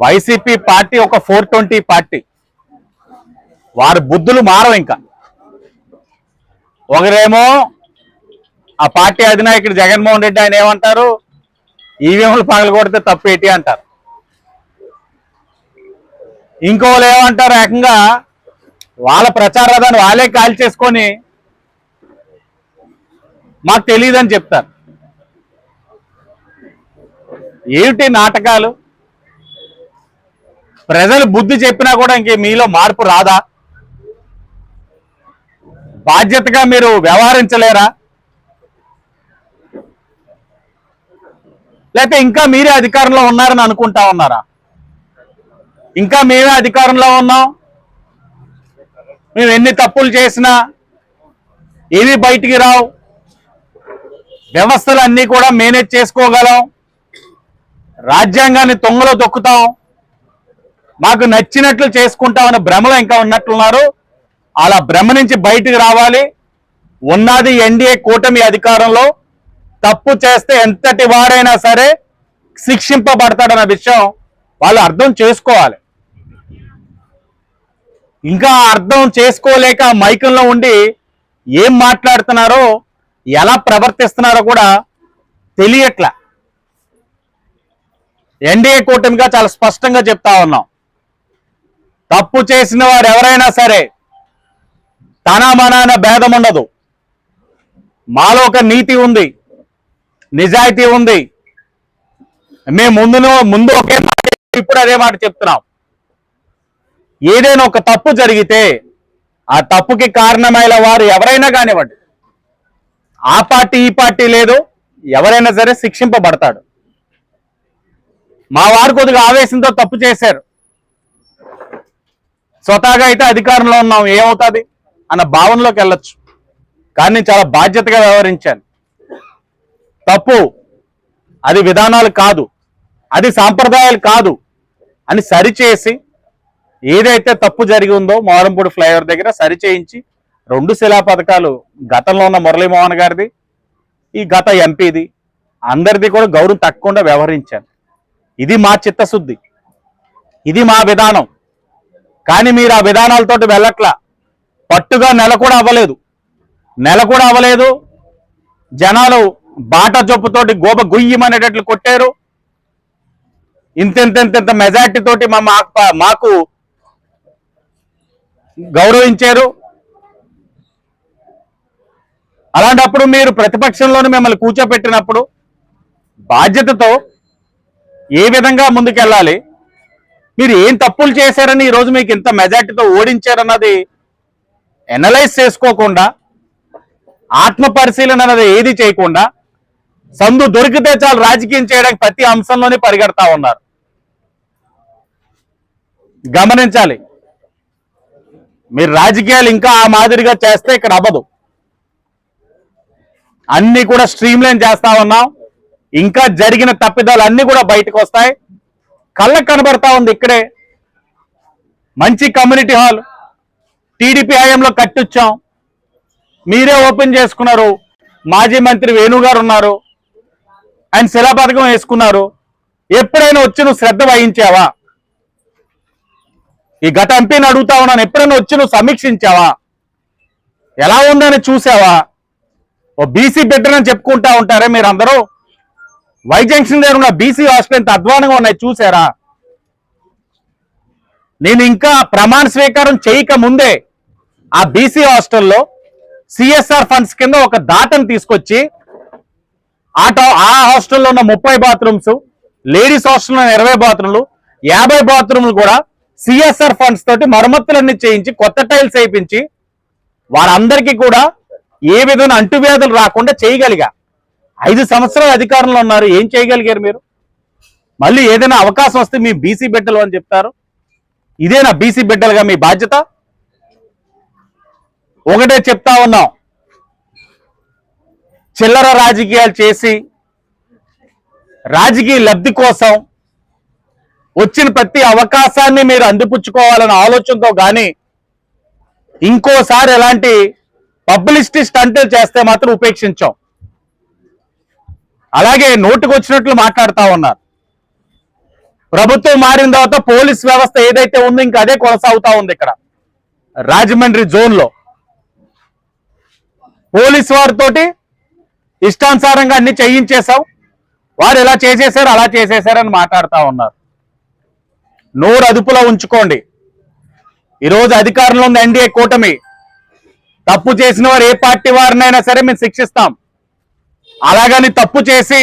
YCP party ఒక four twenty party. వారి బుద్ధులు మారవు ఇంకా. ఒకరేమో ఆ పార్టీ అధినాయకుడు జగన్మోహన్ రెడ్డి ఆయన ఏమంటారు? ఈవీఎంలు పగలు కొడితే తప్పేటి అంటారు. ఇంకోళ్ళు ఏమంటారు ఏకంగా వాళ్ళ ప్రచార రథాన్ని వాళ్ళే కాల్ చేసుకొని మాకు తెలియదని చెప్తారు. ఏమిటి నాటకాలు? ప్రజలు బుద్ధి చెప్పినా కూడా ఇంకే మీలో మార్పు రాదా? బాధ్యతగా మీరు వ్యవహరించలేరా? లేకపోతే ఇంకా మీరే అధికారంలో ఉన్నారని అనుకుంటా ఉన్నారా? ఇంకా మేమే అధికారంలో ఉన్నాం? మేము ఎన్ని తప్పులు చేసినా ఏవి బయటికి రావు. వ్యవస్థలు అన్నీ కూడా మేనేజ్ చేసుకోగలం. రాజ్యాంగాన్ని తొంగలో తొక్కుతాం మాకు నచ్చినట్లు చేసుకుంటామన్న భ్రమలో ఇంకా ఉన్నట్లున్నారు అలా భ్రమ నుంచి బయటికి రావాలి. ఉన్నది ఎన్డీఏ కూటమి అధికారంలో. తప్పు చేస్తే ఎంతటి వారైనా సరే శిక్షింపబడతాడన్న విషయం వాళ్ళు అర్థం చేసుకోవాలి. ఇంకా అర్థం చేసుకోలేక మైకంలో ఉండి ఏం మాట్లాడుతున్నారో ఎలా ప్రవర్తిస్తున్నారో కూడా తెలియట్లా. ఎన్డీఏ కూటమిగా చాలా స్పష్టంగా చెప్తా ఉన్నాం. తప్పు చేసిన వారు ఎవరైనా సరే తన మన అనే భేదం ఉండదు. మాలో ఒక నీతి ఉంది నిజాయితీ ఉంది. మేము ముందు ముందు ఒకే మాట ఇప్పుడు అదే మాట చెప్తున్నాం. ఏదైనా ఒక తప్పు జరిగితే ఆ తప్పుకి కారణమైన వారు ఎవరైనా కానివ్వండి. ఆ పార్టీ ఈ పార్టీ లేదు ఎవరైనా సరే శిక్షింపబడతాడు. మా వారు కొద్దిగా ఆవేశంతో తప్పు చేశారు. స్వతహాగా అయితే అధికారంలో ఉన్నాం ఏమవుతుంది? అన్న భావనలోకి వెళ్ళొచ్చు. కానీ నేను చాలా బాధ్యతగా వ్యవహరించాను. తప్పు అది విధానాలు కాదు అది సాంప్రదాయాలు కాదు అని సరిచేసి ఏదైతే తప్పు జరిగి ఉందో మోరంపూడి ఫ్లైఓవర్ దగ్గర సరిచేయించి రెండు శిలా పథకాలు గతంలో ఉన్న మురళీమోహన్ గారిది ఈ గత ఎంపీది అందరిది కూడా గౌరవం తక్కకుండా వ్యవహరించాను. ఇది మా చిత్తశుద్ధి. ఇది మా విధానం. కానీ మీరు ఆ విధానాలతోటి వెళ్ళట్లా. పట్టుగా నెల కూడా అవ్వలేదు. నెల కూడా అవ్వలేదు. జనాలు బాట చొప్పుతోటి గోబ గుయ్యమనేటట్లు కొట్టారు. ఇంతెంతెంతెంత మెజార్టీతోటి మా మా- మాకు గౌరవించారు. అలాంటప్పుడు మీరు ప్రతిపక్షంలోని మిమ్మల్ని కూర్చోపెట్టినప్పుడు బాధ్యతతో ఏ విధంగా ముందుకెళ్ళాలి? మీరు ఏం తప్పులు చేశారని ఈరోజు మీకు ఇంత మెజార్టీతో ఓడించారన్నది ఎనలైజ్ చేసుకోకుండా ఆత్మ పరిశీలన అన్నది ఏది చేయకుండా సందు దొరికితే చాలు రాజకీయం చేయడానికి ప్రతి అంశంలోనే పరిగెడతా ఉన్నారు. గమనించాలి. మీరు రాజకీయాలు ఇంకా ఆ మాదిరిగా చేస్తే ఇక్కడ అవ్వదు. అన్ని కూడా స్ట్రీమ్ లైన్ చేస్తా ఉన్నాం. ఇంకా జరిగిన తప్పిదాలు అన్ని కూడా బయటకు వస్తాయి. కళ్ళకు కనబడతా ఉంది ఇక్కడే. మంచి కమ్యూనిటీ హాల్. టీడీపీ హయాంలో కట్టించాం. మీరే ఓపెన్ చేసుకున్నారు. మాజీ మంత్రి వేణు గారు ఉన్నారు. ఆయన శిలాపథకం వేసుకున్నారు. ఎప్పుడైనా వచ్చి నువ్వు శ్రద్ధ వహించావా? ఈ గత ఎంపీని అడుగుతా ఉన్నాను ఎప్పుడైనా వచ్చి నువ్వు సమీక్షించావా? ఎలా ఉందని చూసావా? ఓ బీసీ బిడ్డనని చెప్పుకుంటా ఉంటారే మీరు అందరూ వై జంక్షన్ దగ్గర ఉన్న బీసీ హాస్టల్ ఎంత అధ్వానంగా ఉన్నాయి చూసారా? నేను ఇంకా ప్రమాణ స్వీకారం చేయక ముందే ఆ బీసీ హాస్టల్లో సిఎస్ఆర్ ఫండ్స్ కింద ఒక దాటను తీసుకొచ్చి ఆటో ఆ హాస్టల్లో ఉన్న ముప్పై బాత్రూమ్స్ లేడీస్ హాస్టల్లో ఉన్న ఇరవై బాత్రూమ్లు యాభై బాత్రూమ్లు కూడా సిఎస్ఆర్ ఫండ్స్ తోటి మరమ్మతులన్నీ చేయించి కొత్త టైల్స్ వేయించి వారందరికీ కూడా ఏ విధమైన అంటువ్యాధులు రాకుండా చేయగలిగా. ఐదు సంవత్సరాలు అధికారంలో ఉన్నారు. ఏం చేయగలిగారు మీరు? మళ్ళీ ఏదైనా అవకాశం వస్తే మీ బీసీ బిడ్డలు అని చెప్తారు. ఇదేనా బీసీ బిడ్డలుగా మీ బాధ్యత? ఒకటే చెప్తా ఉన్నాం. చిల్లర రాజకీయాలు చేసి రాజకీయ లబ్ధి కోసం వచ్చిన ప్రతి అవకాశాన్ని మీరు అందిపుచ్చుకోవాలనే ఆలోచనతో కానీ ఇంకోసారి ఎలాంటి పబ్లిసిటీ స్టంట్లు చేస్తే మాత్రం ఉపేక్షించాం. అలాగే నోటుకు వచ్చినట్లు మాట్లాడుతూ ఉన్నారు. ప్రభుత్వం మారిన తర్వాత పోలీస్ వ్యవస్థ ఏదైతే ఉందో ఇంకా అదే కొనసాగుతా ఉంది ఇక్కడ. రాజమండ్రి జోన్లో. పోలీస్ వారితోటి ఇష్టానుసారంగా అన్ని చేయించేశావు. వారు ఎలా చేసేసారు అలా చేసేసారని మాట్లాడుతూ ఉన్నారు. నోరు అదుపులో ఉంచుకోండి. ఈరోజు అధికారంలో ఉంది ఎన్డీఏ కూటమి. తప్పు చేసిన వారు ఏ పార్టీ వారినైనా సరే మేము శిక్షిస్తాం. అలాగని తప్పు చేసి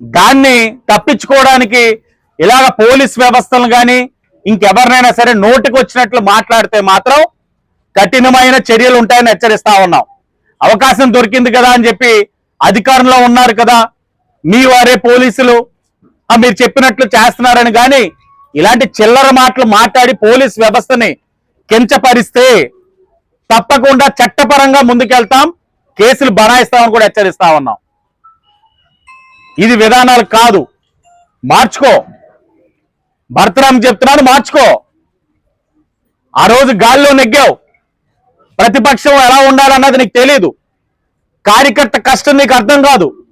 దాన్ని తప్పించుకోవడానికి ఇలాగ పోలీస్ వ్యవస్థలు కానీ ఇంకెవరినైనా సరే నోటికి వచ్చినట్లు మాట్లాడితే మాత్రం కఠినమైన చర్యలు ఉంటాయని హెచ్చరిస్తా ఉన్నాం. అవకాశం దొరికింది కదా అని చెప్పి అధికారంలో ఉన్నారు కదా మీ వారే పోలీసులు. మీరు చెప్పినట్లు చేస్తున్నారని కానీ ఇలాంటి చిల్లర మాటలు మాట్లాడి పోలీస్ వ్యవస్థని కించపరిస్తే తప్పకుండా చట్టపరంగా ముందుకెళ్తాం. కేసులు బనాయిస్తామని కూడా హెచ్చరిస్తా ఉన్నాం. ఇది విధానాలు కాదు. మార్చుకో. భర్తరామ్ చెప్తున్నాను మార్చుకో. ఆ రోజు గాల్లో నెగ్గావు. ప్రతిపక్షం ఎలా ఉండాలన్నది నీకు తెలియదు కార్యకర్త కష్టం నీకు అర్థం కాదు.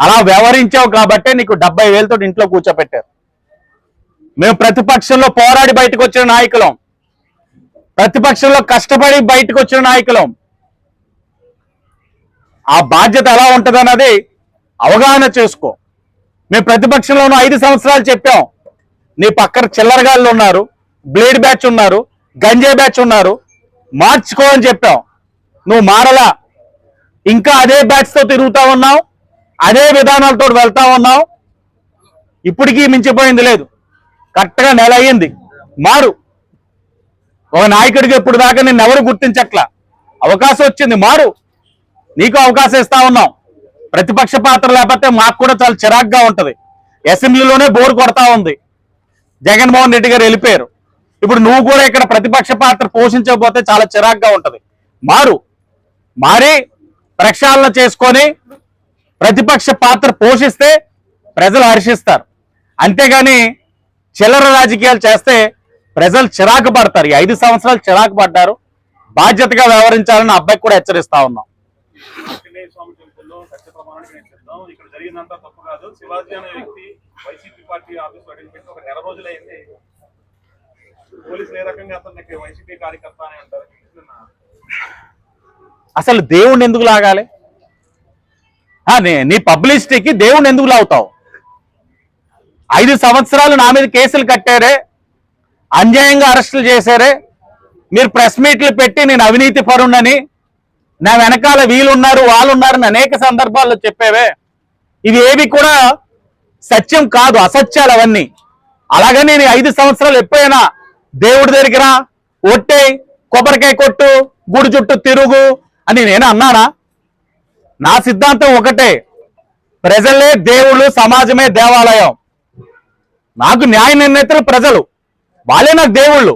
అలా వ్యవహరించావు కాబట్టే నీకు డెబ్బై వేలతో ఇంట్లో కూర్చోపెట్టారు. మేము ప్రతిపక్షంలో పోరాడి బయటకు వచ్చిన నాయకులం. ప్రతిపక్షంలో కష్టపడి బయటకు వచ్చిన నాయకులం. ఆ బాధ్యత ఎలా ఉంటదన్నది అవగాహన చేసుకో. మేము ప్రతిపక్షంలోనూ ఐదు సంవత్సరాలు చెప్పాం. నీ పక్కన చిల్లరగాళ్ళు ఉన్నారు బ్లేడ్ బ్యాచ్ ఉన్నారు గంజే బ్యాచ్ ఉన్నారు మార్చుకో అని చెప్పాం. నువ్వు మారలా. ఇంకా అదే బ్యాచ్తో తిరుగుతా ఉన్నావు అదే విధానాలతో వెళ్తా ఉన్నావు. ఇప్పటికీ మించిపోయింది లేదు. కరెక్ట్గా నెల అయ్యింది. మారు. ఒక నాయకుడికి ఇప్పుడు దాకా నిన్ను ఎవరు గుర్తించట్లా? అవకాశం వచ్చింది. మారు. నీకు అవకాశం ఇస్తా ఉన్నాం. ప్రతిపక్ష పాత్ర లేకపోతే మాకు కూడా చాలా చిరాగ్గా ఉంటుంది. అసెంబ్లీలోనే బోర్ కొడతా ఉంది. జగన్మోహన్ రెడ్డి గారు వెళ్ళిపోయారు. ఇప్పుడు నువ్వు కూడా ఇక్కడ ప్రతిపక్ష పాత్ర పోషించకపోతే చాలా చిరాగ్గా ఉంటుంది. మారు. మారి ప్రక్షాళన చేసుకొని ప్రతిపక్ష పాత్ర పోషిస్తే ప్రజలు హర్షిస్తారు. అంతేగాని చిల్లర రాజకీయాలు చేస్తే ప్రజలు చిరాకు పడతారు. ఈ ఐదు సంవత్సరాలు చిరాకు పడ్డారు. బాధ్యతగా వ్యవహరించాలని అబ్బాయికి కూడా హెచ్చరిస్తా ఉన్నాం. ఆంజనేయ స్వామి టెంపుల్లో సత్య ప్రమాణానికి నేను చెప్తాం ఇక్కడ జరిగిందంతా తప్పు కాదు. శివాజీ అనే వ్యక్తి వైసీపీ పార్టీ ఆఫీస్ అడిగిపెట్టి ఒక నెల రోజులైంది. పోలీసులు ఏ రకంగా అతనికి వైసీపీ కార్యకర్త అని అంటారు? అసలు దేవుణ్ణి ఎందుకు లాగాలి? నీ పబ్లిసిటీకి దేవుణ్ణి ఎందుకు లాగుతావు? ఐదు సంవత్సరాలు నా మీద కేసులు కట్టారే అన్యాయంగా అరెస్టులు చేశారే మీరు ప్రెస్ మీట్లు పెట్టి నేను అవినీతి పరుణ్ణని నా వెనకాల వీళ్ళున్నారు వాళ్ళున్నారని అనేక సందర్భాల్లో చెప్పేవే. ఇవి ఏవి కూడా సత్యం కాదు అసత్యాలు అవన్నీ. అలాగే నేను ఐదు సంవత్సరాలు ఎప్పుడైనా దేవుడి దగ్గర ఒట్టే కొబ్బరికాయ కొట్టు గుడి చుట్టూ తిరుగు అని నేను అన్నానా? నా సిద్ధాంతం ఒకటే ప్రజలే దేవుళ్ళు సమాజమే దేవాలయం. నాకు న్యాయ నిర్ణేతలు ప్రజలు వాళ్ళే నాకు దేవుళ్ళు.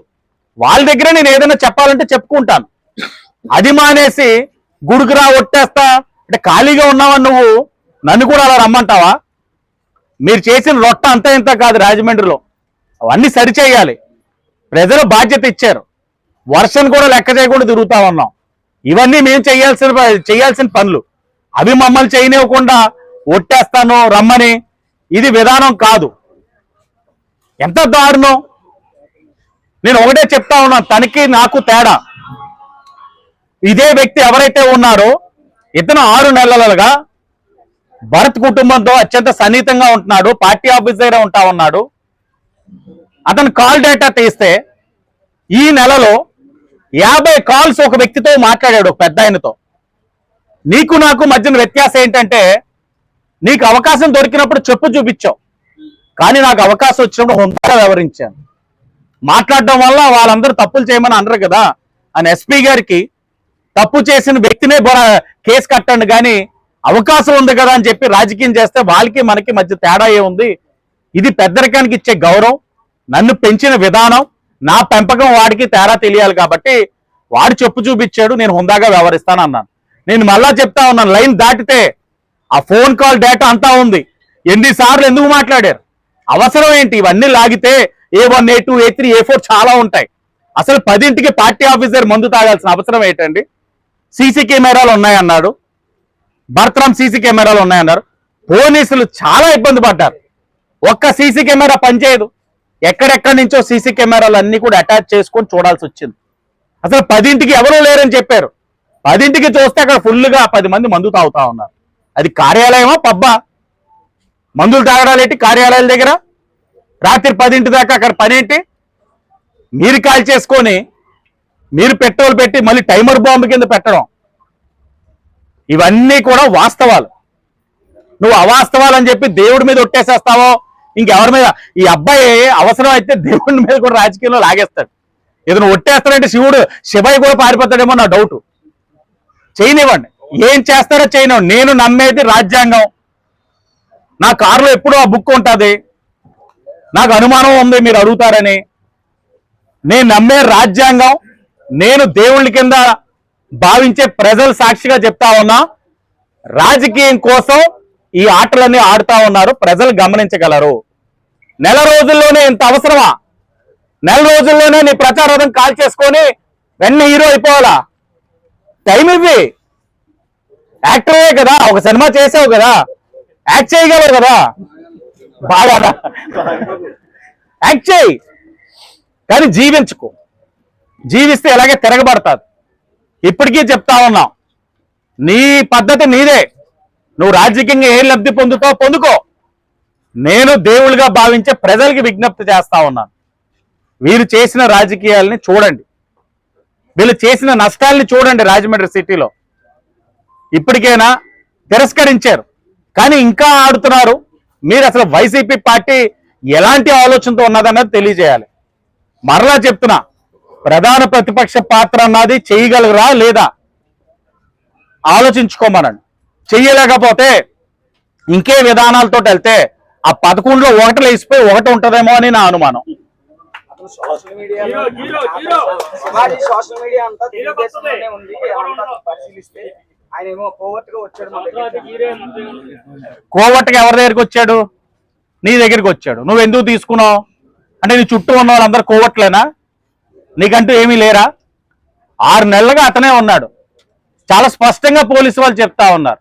వాళ్ళ దగ్గర నేను ఏదైనా చెప్పాలంటే చెప్పుకుంటాను. అది మానేసి గుడికి రా ఒట్టేస్తా. అంటే ఖాళీగా ఉన్నావా నువ్వు? నన్ను కూడా అలా రమ్మంటావా? మీరు చేసిన రొట్ట అంతా ఇంత కాదు రాజమండ్రిలో. అవన్నీ సరిచేయాలి ప్రజలు బాధ్యత ఇచ్చారు. వర్షం కూడా లెక్క చేయకుండా తిరుగుతా ఉన్నాం. ఇవన్నీ మేము చేయాల్సిన చేయాల్సిన పనులు. అవి మమ్మల్ని చేయనివ్వకుండా ఒట్టేస్తాను రమ్మని. ఇది విధానం కాదు. ఎంత దారుణం. నేను ఒకటే చెప్తా ఉన్నాను తనకి నాకు తేడా. ఇదే వ్యక్తి ఎవరైతే ఉన్నారో ఇతను ఆరు నెలలుగా భరత్ కుటుంబంతో అత్యంత సన్నిహితంగా ఉంటున్నాడు పార్టీ ఆఫీస్ దగ్గర ఉంటా ఉన్నాడు. అతను కాల్ డేటా తీస్తే ఈ నెలలో యాభై కాల్స్ ఒక వ్యక్తితో మాట్లాడాడు ఒక పెద్ద ఆయనతో. నీకు నాకు మధ్యన వ్యత్యాసం ఏంటంటే నీకు అవకాశం దొరికినప్పుడు చెప్పు చూపించావు. కానీ నాకు అవకాశం వచ్చినప్పుడు హుందాగా వివరించాను మాట్లాడడం వల్ల వాళ్ళందరూ తప్పులు చేయమని అనరు కదా. అని ఎస్పీ గారికి తప్పు చేసిన వ్యక్తినే కేసు కట్టండి కానీ అవకాశం ఉంది కదా అని చెప్పి రాజకీయం చేస్తే వాళ్ళకి మనకి మధ్య తేడా ఏముంది? ఇది పెద్దరికానికి ఇచ్చే గౌరవం నన్ను పెంచిన విధానం నా పెంపకం వాడికి తేడా తెలియాలి కాబట్టి వాడు చెప్పు చూపించాడు నేను హుందాగా వ్యవహరిస్తాను అన్నాను. నేను మళ్ళా చెప్తా ఉన్నాను లైన్ దాటితే ఆ ఫోన్ కాల్ డేటా అంతా ఉంది. ఎన్నిసార్లు ఎందుకు మాట్లాడారు? అవసరం ఏంటి? ఇవన్నీ లాగితే A one A two A three A four చాలా ఉంటాయి. అసలు పదింటికి పార్టీ ఆఫీసర్ మందు తాగాల్సిన అవసరం ఏంటండి? సీసీ కెమెరాలు ఉన్నాయన్నాడు. భర్తరాం సీసీ కెమెరాలు ఉన్నాయన్నారు. పోలీసులు చాలా ఇబ్బంది పడ్డారు. ఒక్క సీసీ కెమెరా పనిచేయదు. ఎక్కడెక్కడి నుంచో సీసీ కెమెరాలు అన్ని కూడా అటాచ్ చేసుకొని చూడాల్సి వచ్చింది. అసలు పదింటికి ఎవరూ లేరని చెప్పారు. పదింటికి చూస్తే అక్కడ ఫుల్గా పది మంది మందు తాగుతా ఉన్నారు. అది కార్యాలయమా పబ్బా? మందులు తాగడాలు ఏంటి కార్యాలయాల దగ్గర? రాత్రి పదింటి దాకా అక్కడ పనేంటి? మీరు కాల్ చేసుకొని మీరు పెట్రోల్ పెట్టి మళ్ళీ టైమర్ బాంబు కింద పెట్టడం. ఇవన్నీ కూడా వాస్తవాలు. నువ్వు అవాస్తవాలు అని చెప్పి దేవుడి మీద ఒట్టేసేస్తావో ఇంకెవరి మీద? ఈ అబ్బాయి అవసరం అయితే దేవుడి మీద కూడా రాజకీయంలో లాగేస్తాడు. ఏదో నువ్వు ఒట్టేస్తాడంటే శివుడు శివయ్య కూడా పారిపోతాడేమో నా డౌట్. చేయనివ్వండి. ఏం చేస్తారో చేయనివ్వండి. నేను నమ్మేది రాజ్యాంగం. నా కారులో ఎప్పుడూ ఆ బుక్ ఉంటుంది. నాకు అనుమానం ఉంది మీరు అడుగుతారని. నేను నమ్మే రాజ్యాంగం నేను దేవుళ్ళ కింద భావించే ప్రజలు సాక్షిగా చెప్తా ఉన్నా రాజకీయం కోసం ఈ ఆటలన్నీ ఆడుతా ఉన్నారు ప్రజలు గమనించగలరు. నెల రోజుల్లోనే ఇంత అవసరమా? నెల రోజుల్లోనే నీ ప్రచారం కాల్ చేసుకొని వెన్న హీరో అయిపోవాలా? టైం ఇవ్వి. యాక్టరే కదా ఒక సినిమా చేసావు కదా యాక్ట్ చేయగలవు కదా? బాగా. యాక్ట్ చేయి. కానీ జీవించుకో. జీవిస్తే ఎలాగే తిరగబడతాది ఇప్పటికీ చెప్తా ఉన్నాం నీ పద్ధతి నీదే. నువ్వు రాజకీయంగా ఏ లబ్ధి పొందుతావు పొందుకో. నేను దేవుళ్ళుగా భావించే ప్రజలకి విజ్ఞప్తి చేస్తా ఉన్నాను వీరు చేసిన రాజకీయాలని చూడండి. వీళ్ళు చేసిన నష్టాల్ని చూడండి రాజమండ్రి సిటీలో. ఇప్పటికైనా తిరస్కరించారు. కానీ ఇంకా ఆడుతున్నారు. మీరు అసలు వైసీపీ పార్టీ ఎలాంటి ఆలోచనతో ఉన్నదన్నది తెలియజేయాలి. మరలా చెప్తున్నా ప్రధాన ప్రతిపక్ష పాత్ర అన్నది చేయగలరా లేదా? ఆలోచించుకోమనండి. చెయ్యలేకపోతే ఇంకే విధానాలతో వెళ్తే ఆ పదకొండులో ఒకటి లేచిపోయి ఒకటి ఉంటదేమో అని నా అనుమానం. కోవట్టుగా ఎవరి దగ్గరికి. వచ్చాడు? నీ దగ్గరికి వచ్చాడు. నువ్వు ఎందుకు తీసుకున్నావు? అంటే నీ చుట్టూ ఉన్న వాళ్ళందరూ కోవట్లేనా నీకంటూ ఏమీ లేరా? ఆరు నెలలుగా అతనే ఉన్నాడు. చాలా స్పష్టంగా పోలీసు వాళ్ళు చెప్తా ఉన్నారు.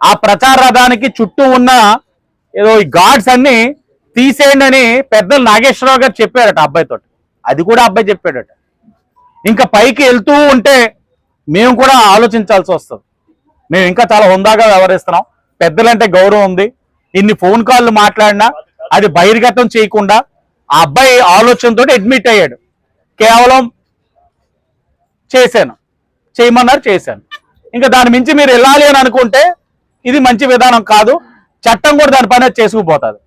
ఆ ప్రచార రథానికి చుట్టూ ఉన్న ఏదో ఈ గాడ్స్ అన్ని తీసేయండి అని పెద్దలు నాగేశ్వరరావు గారు చెప్పాడట అబ్బాయితో అది కూడా అబ్బాయి చెప్పాడట. ఇంకా పైకి వెళ్తూ ఉంటే మేము కూడా ఆలోచించాల్సి వస్తుంది. మేము ఇంకా చాలా హుందాగా వ్యవహరిస్తున్నాం. పెద్దలంటే గౌరవం ఉంది. ఇన్ని ఫోన్ కాల్లు మాట్లాడినా అది బహిర్గతం చేయకుండా ఆ అబ్బాయి ఆలోచనతో అడ్మిట్ అయ్యాడు. కేవలం చేశాను. చేయమన్నారు చేశాను. ఇంకా దాని మించి మీరు వెళ్ళాలి అని అనుకుంటే ఇది మంచి విధానం కాదు. చట్టం కూడా దాని పని చేసుకుపోతుంది.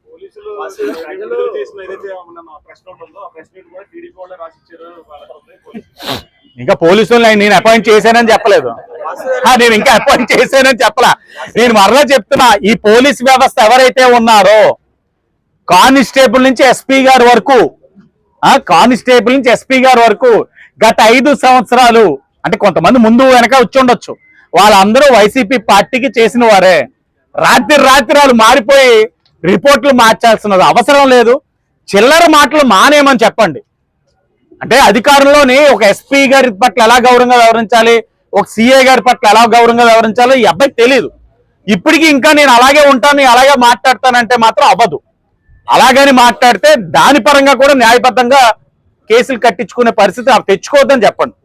ఇంకా పోలీసులు నేను అపాయింట్ చేశానని చెప్పలేదు. నేను ఇంకా అపాయింట్ చేశానని చెప్పలా. నేను మరలా చెప్తున్నా ఈ పోలీస్ వ్యవస్థ ఎవరైతే ఉన్నారో కానిస్టేబుల్ నుంచి ఎస్పీ గారి వరకు కానిస్టేబుల్ నుంచి ఎస్పీ గారి వరకు గత ఐదు సంవత్సరాలు అంటే కొంతమంది ముందు వెనక వచ్చి ఉండొచ్చు. వాళ్ళందరూ వైసీపీ పార్టీకి చేసిన వారే. రాత్రి రాత్రి వాళ్ళు మారిపోయి రిపోర్ట్లు మార్చాల్సిన అవసరం లేదు. చిల్లర మాటలు మానేయమని చెప్పండి. అంటే అధికారంలోని ఒక ఎస్పీ గారి పట్ల ఎలా గౌరవంగా వ్యవహరించాలి? ఒక సీఏ గారి పట్ల ఎలా గౌరవంగా వ్యవహరించాలో? ఈ అబ్బాయికి తెలియదు ఇప్పటికీ ఇంకా నేను అలాగే ఉంటాను అలాగే మాట్లాడతానంటే మాత్రం అవ్వదు. అలాగని మాట్లాడితే దాని పరంగా కూడా న్యాయబద్ధంగా కేసులు కట్టించుకునే పరిస్థితి తెచ్చుకోవద్దని చెప్పండి.